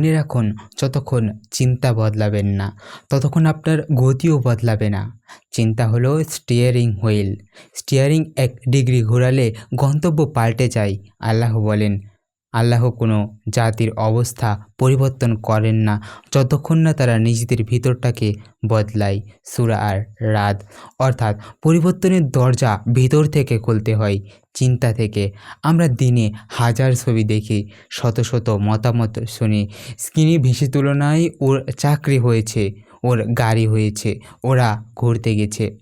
মনে রাখুন, যতক্ষণ চিন্তা বদলাবেন না, ততক্ষণ আপনার গতিও বদলাবে না। চিন্তা হলো স্টিয়ারিং হুইল স্টিয়ারিং এক ডিগ্রি ঘোরালে গন্তব্য পাল্টে যায়, আল্লাহ বলেন। আল্লাহ কোনো জাতির অবস্থা পরিবর্তন করেন না। যতক্ষণ না তারা নিজেদের ভিতরটাকে বদলায়, সুরা আর রাত। অর্থাৎ পরিবর্তনের দরজা ভিতর থেকে খুলতে হয়, চিন্তা থেকে। আমরা দিনে হাজার ছবি দেখি, শত শত মতামত শুনি। স্ক্রিনে ভেসে তুলনায় ওর চাকরি হয়েছে, ওর গাড়ি হয়েছে, ওরা ঘুরতে গেছে।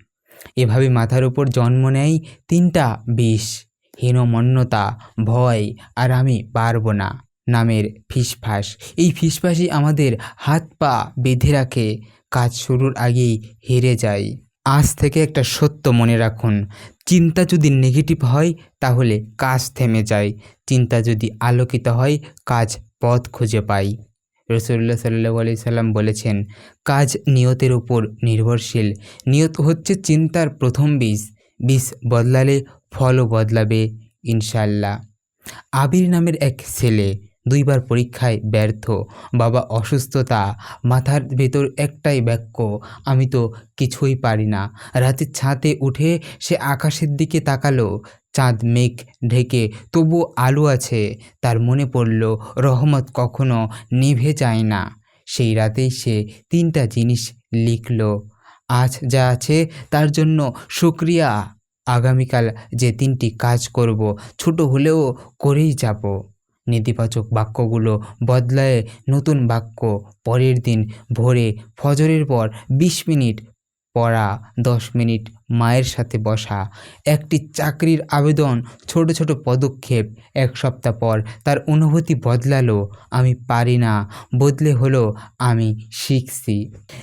এভাবে মাথার উপর জন্ম নেয় তিনটা বিষ। হীনমন্যতা, ভয় আর আমি পারব না। নামের ফিসফাস। এই ফিসফাসই আমাদের হাত পা বেঁধে রাখে। কাজ শুরুর আগেই হেরে যায় আজ থেকে একটা সত্য মনে রাখুন। চিন্তা যদি নেগেটিভ হয়, তাহলে কাজ থেমে যায়। চিন্তা যদি আলোকিত হয়, কাজ পথ খুঁজে পায় রসুল্লাহ সাল্লু আলি সাল্লাম বলেছেন, কাজ নিয়তের উপর নির্ভরশীল। নিয়ত হচ্ছে চিন্তার প্রথম বীজ। বীজ বদলালে ফলও বদলাবে ইনশাল্লাহ আবির নামের এক ছেলে দুইবার পরীক্ষায় ব্যর্থ। বাবা অসুস্থতা মাথার ভেতর একটাই বাক্য, আমি তো কিছুই পারি না। রাতের ছাদে উঠে সে আকাশের দিকে তাকালো। চাঁদ, মেঘ ঢেকে তবু আলো আছে। তার মনে পড়ল, রহমত কখনো নিভে যায় না। সেই রাতেই সে তিনটা জিনিস লিখল, আজ যা আছে তার জন্য শুক্রিয়া। আগামীকাল যে তিনটি কাজ করব, ছোট হলেও করেই যাব। নেতিবাচক বাক্যগুলো বদলায় নতুন বাক্য, পরের দিন ভোরে ফজরের পর বিশ মিনিট পড়া, দশ মিনিট মায়ের সাথে বসা, একটি চাকরির আবেদন, ছোট ছোট পদক্ষেপ। এক সপ্তাহ পর তার অনুভূতি বদলালো, আমি পারি না, বদলে হলো, আমি শিখছি।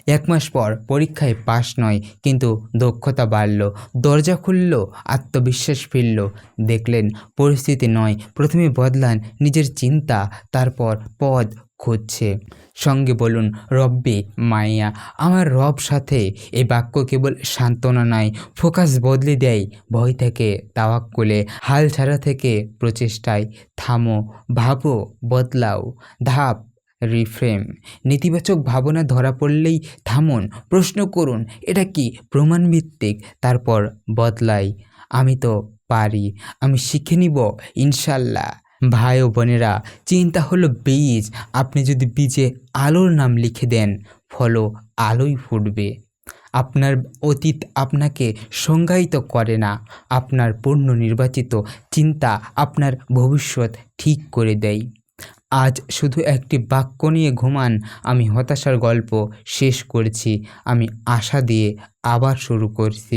এক মাস পর পরীক্ষায় পাশ নয়, কিন্তু দক্ষতা বাড়ল, দরজা খুলল, আত্মবিশ্বাস ফিরল। দেখলেন, পরিস্থিতি নয়, প্রথমে বদলান নিজের চিন্তা, তারপর পদ খুঁজছে। সঙ্গে বলুন, রব্বে মাইয়া, আমার রব সাথে এই বাক্য কেবল সান্ত্বনা নয় ফোকাস বদলে দেয় ভয় থেকে, তাওয়াক্কুলে। হাল ছাড়া থেকে প্রচেষ্টায় থামো, ভাবো, বদলাও। ধাপ, রিফ্রেম। নেতিবাচক ভাবনা ধরা পড়লেই থামুন, প্রশ্ন করুন, এটা কি প্রমাণভিত্তিক? তারপর বদলাই। আমি তো পারি, আমি শিখে নিব, ইনশাল্লাহ। ভাই ও বোনেরা, চিন্তা হলো বীজ। আপনি যদি বীজে আলোর নাম লিখে দেন, ফলও আলোই ফুটবে। আপনার অতীত আপনাকে সংজ্ঞায়িত করে না। আপনার পূর্ণ নির্বাচিত চিন্তা আপনার ভবিষ্যৎ ঠিক করে দেয়। আজ শুধু একটি বাক্য নিয়ে ঘুমান, আমি হতাশার গল্প শেষ করছি, আমি আশা দিয়ে আবার শুরু করছি।